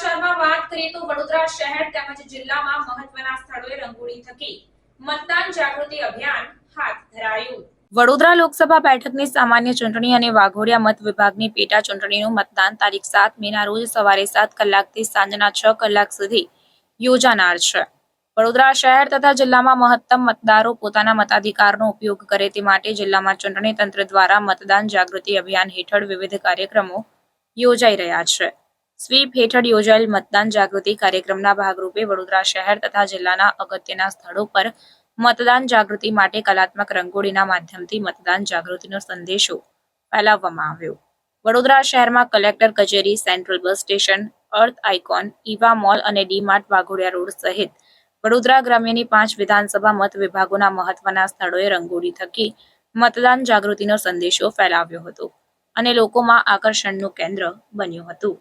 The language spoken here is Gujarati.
સમાચારમાં વાત કરીએ તો વડોદરા શહેર તેમજ જિલ્લામાં મહત્વના સ્થળોએ રંગોળી થકી મતદાન જાગૃતિ અભિયાન હાથ ધરાયું. વડોદરા લોકસભા બેઠકની સામાન્ય ચૂંટણી અને વાઘોડિયા મત વિભાગની પેટા ચૂંટણીનું મતદાન તારીખ સાત મેના રોજ સવારે સાત કલાકથી સાંજના છ કલાક સુધી યોજાનાર છે. વડોદરા શહેર તથા જિલ્લામાં મહત્તમ મતદારો પોતાના મતાધિકારનો ઉપયોગ કરે તે માટે જિલ્લામાં ચૂંટણી તંત્ર દ્વારા મતદાન જાગૃતિ અભિયાન હેઠળ વિવિધ કાર્યક્રમો યોજાઈ રહ્યા છે. સ્વીપ હેઠળ યોજાયેલ મતદાન જાગૃતિ કાર્યક્રમના ભાગરૂપે વડોદરા શહેર તથા જિલ્લાના અગત્યના સ્થળો પર મતદાન જાગૃતિ માટે કલાત્મક રંગોળીના માધ્યમથી મતદાન જાગૃતિનો સંદેશો ફેલાવવામાં આવ્યો. વડોદરા શહેરમાં કલેક્ટર કચેરી, central bus station, Earth Icon, Eva Mall અને ડી માર્ટ વાઘોડિયા રોડ સહિત વડોદરા ગ્રામ્યની પાંચ વિધાનસભા મત વિભાગોના મહત્વના સ્થળોએ રંગોળી થકી મતદાન જાગૃતિનો સંદેશો ફેલાવ્યો હતો અને લોકોમાં આકર્ષણનું કેન્દ્ર બન્યું હતું.